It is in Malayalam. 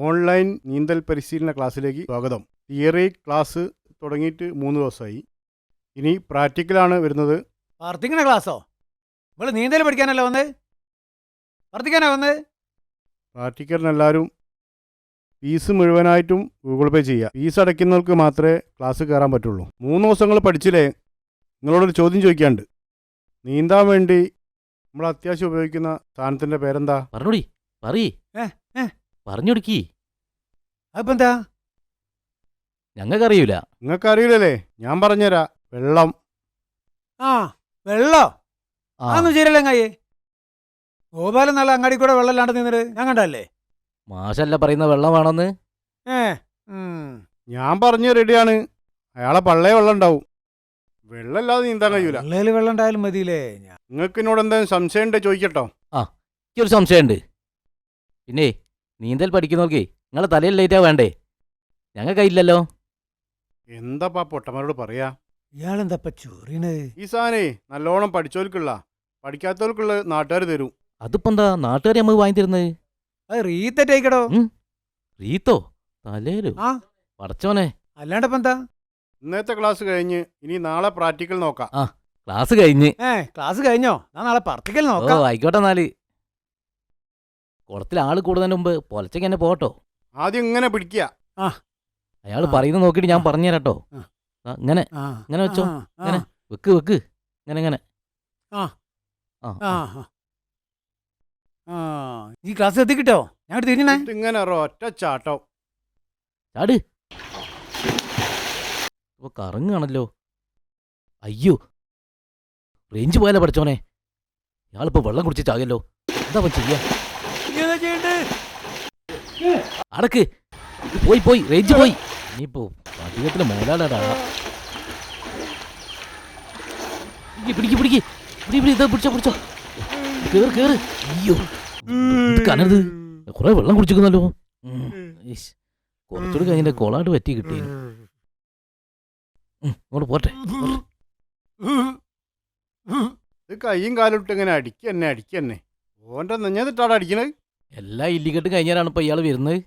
ഓൺലൈൻ നീന്തൽ പരിശീലന ക്ലാസ്സിലേക്ക് സ്വാഗതം. തിയറി ക്ലാസ് തുടങ്ങിയിട്ട് മൂന്ന് ദിവസമായി. ഇനി പ്രാക്ടിക്കലാണ് വരുന്നത്. വർത്തിക്കണ ക്ലാസ്സോ? ഇവൾ നീന്തൽ പഠിക്കാനല്ല വന്ന്? വർത്തിക്കാനാ വന്ന്? പ്രാക്ടിക്കലിന് എല്ലാവരും ഫീസ് മുഴുവനായിട്ടും ഗൂഗിൾ പേ ചെയ്യുക ഫീസ് അടയ്ക്കുന്നവർക്ക് മാത്രമേ ക്ലാസ് കയറാൻ പറ്റുള്ളൂ. മൂന്ന് ദിവസങ്ങൾ പഠിച്ചില്ലേ? നിങ്ങളോടൊരു ചോദ്യം ചോദിക്കാണ്ട് നീന്താൻ വേണ്ടി നമ്മൾ അത്യാവശ്യം ഉപയോഗിക്കുന്ന സാധനത്തിന്റെ പേരെന്താ? പറഞ്ഞോടി. പറയ്. പറഞ്ഞൊടുക്കി. അതിപ്പോ എന്താ ഞങ്ങൾക്കറിയൂല. നിങ്ങൾക്ക് അറിയില്ലല്ലേ ഞാൻ പറഞ്ഞുതരാ. വെള്ളം. ആ വെള്ളോ? ആ. അതൊന്നും ശരിയല്ല ഗോപാലൻ നല്ല അങ്ങാടി കൂടെ വെള്ളം ഇല്ലാണ്ട് നിന്നിട്ട് ഞാൻ കണ്ടല്ലേ മാഷല്ല പറയുന്ന വെള്ളം വേണമെന്ന് ഏ ഉം. ഞാൻ പറഞ്ഞു റെഡിയാണ്. അയാളെ പള്ളേ വെള്ളം ഉണ്ടാവും. വെള്ളമില്ലാതെ നീന്താൻ കഴിയൂല. വെള്ളയിൽ വെള്ളം ഉണ്ടായാലും മതിയില്ലേ? ഞാൻ നിങ്ങൾക്ക് എന്നോട് എന്തെങ്കിലും സംശയം ഉണ്ടോ ചോദിക്കട്ടോ എനിക്കൊരു സംശയമുണ്ട്. പിന്നെ നീന്തൽ പഠിക്കുന്നവർക്കേ നിങ്ങളെ തലയിൽ ലൈറ്റാ വേണ്ടേ? ഞങ്ങൾ കയ്യില്ലല്ലോ എന്താപ്പാ പൊട്ടന്മാരോട് പറയാ? ഇയാളെന്താ ചൊറിയണ് ഈ സാധനേ നല്ലോണം പഠിച്ചവർക്കുള്ള പഠിക്കാത്തവർക്കുള്ള നാട്ടുകാർ തരും. അതിപ്പോ എന്താ നാട്ടുകാർ നമ്മൾ വാങ്ങി തരുന്നത്? അത് റീത്തറ്റേക്കടോ റീത്തോ? തലേലോ? ആ. പടച്ചോനെ അല്ലാണ്ടപ്പ എന്താ? ഇന്നത്തെ ക്ലാസ് കഴിഞ്ഞ് ഇനി നാളെ പ്രാക്ടിക്കൽ നോക്കാം. ക്ലാസ് കഴിഞ്ഞ്. ഏ ക്ലാസ് കഴിഞ്ഞോ? ഞാൻ നാളെ പറത്തിക്കൽ ഓ നോക്കാം. ആയിക്കോട്ടെ എന്നാൽ. കുളത്തിൽ ആൾ കൂടുന്നതിന് മുമ്പ് പൊലച്ചയ്ക്ക് എന്നെ പോട്ടോ ആദ്യം ഇങ്ങനെ പിടിക്കുക. അയാൾ പറയുന്നത് നോക്കിയിട്ട് ഞാൻ പറഞ്ഞു തരാട്ടോ ആ, ഇങ്ങനെ ആ, ഇങ്ങനെ വെച്ചോ. ഇങ്ങനെ. വെക്ക് വെക്ക്. ഇങ്ങനെ ഇങ്ങനെ. ആ. ആ ആ, ആ. ആ. ആ. ഈ ക്ലാസ് എത്തിക്കിട്ടോ? ഞാൻ തിരിഞ്ഞേ ഇങ്ങനെ ഒറ്റ ചാട്ടോ. ചാട്. ഇപ്പൊ കറങ്ങാണല്ലോ അയ്യോ. റേഞ്ച് പോയാലോ പഠിച്ചോനെ ഇയാളിപ്പോ വെള്ളം കുടിച്ച് ചാകല്ലോ എന്താ ചെയ്യാ? അടക്ക്. പോയി പോയി റേഞ്ച് പോയി. ഇനിയിപ്പോ അധികത്തിൽ മോലാടാ പിടിക്ക് പിടിക്ക് പിടി പിടി ഇതാ പിടിച്ചോ പിടിച്ചോ. കേറ് കേറ്. അയ്യോ. കനത് കുറെ വെള്ളം കുടിച്ചിരിക്കുന്നല്ലോ. കുറച്ചുകൂടി കഴിഞ്ഞാൽ കൊളാണ്ട് പറ്റി കിട്ടി ഇങ്ങോട്ട് പോട്ടെ ഇത് കൈയും കാലും ഇട്ട് ഇങ്ങനെ അടിക്കന്നെ അടിക്കന്നെ ഓന്റെ നെഞ്ഞതിട്ടാണ് അടിക്കണത്? എല്ലാ ഇല്ലിക്കെട്ടും കഴിഞ്ഞാലാണ് ഇപ്പൊ ഇയാൾ വരുന്നത്.